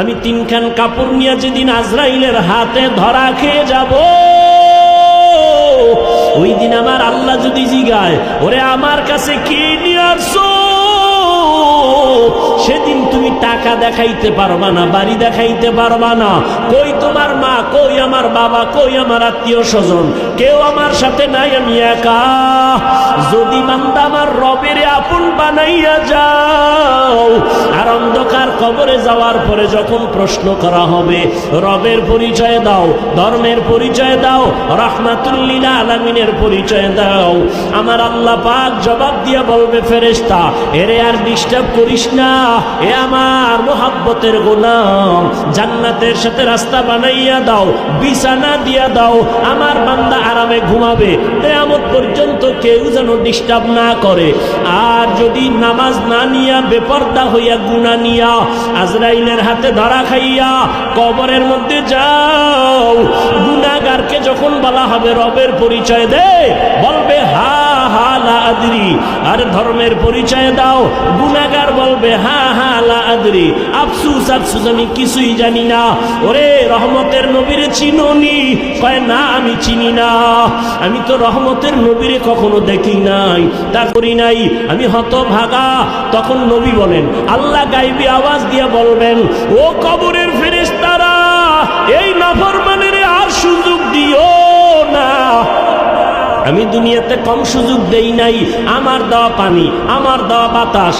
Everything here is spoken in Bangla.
আমি তিনখান কাপড় নিয়ে যেদিন আজরাইলের হাতে ধরা খেয়ে যাব ওই দিন আমার আল্লাহ যদি জিগায়, ওরে আমার কাছে কি নিয়ে আসছো সেদিন তুমি টাকা দেখাইতে পারবা না, বাড়ি দেখাইতে পারবা না। কই তোমার মা, কই আমার বাবা, কই আমার আত্মীয় স্বজন? কেউ আমার সাথে নাই, আমি একা। যদি বান্দা আমার রবের আপন বানাইয়া যাও, আর অন্ধকার কবরে যাওয়ার পরে যখন প্রশ্ন করা হবে, রবের পরিচয় দাও, ধর্মের পরিচয় দাও, রহমাতুল্লিল আলমিনের পরিচয় দাও। আমার আল্লাহ পাক জবাব দিয়ে বলবে ফেরেস্তা এরে আর ডিস্টার্ব করিস না। এ আমার মোহাব্বতের গোলাম, জান্নাতের সাথে রাস্তা বানাইয়া দাও, বিছানা দিয়া দাও। আমার বান্দা আরামে ঘুমাবে, কেয়ামত পর্যন্ত কেউ যেন ডিস্টার্ব না করে। আর যদি নামাজ না নিয়া, বেপর্দা হইয়া গুণা নিয়া আজরাইলের হাতে ধরা খাইয়া কবরের মধ্যে যাও। গুনাগারকে যখন বলা হবে রবের পরিচয় দে বলবে হা হা লা আদরি আর ধর্মের পরিচয় দাও। গুনাগার বলবে, হা হা লা আদরি আফসুস আফসুস, আমি কিছুই জানি না। ওরে, রহমতের নবীরে চিনোনি? কয়, না, আমি চিনি না। আমি তো রহমতের নবীরে কখনো দেখি নাই। তা করি নাই। আমি হত ভাগা তখন নবী বলেন, আল্লাহ গাইবি আওয়াজ দিয়ে বলবেন, ও কবরের আমি দুনিয়াতে কম সুযোগ দেই নাই। আমার দেওয়া পানি আমার দেওয়া বাতাস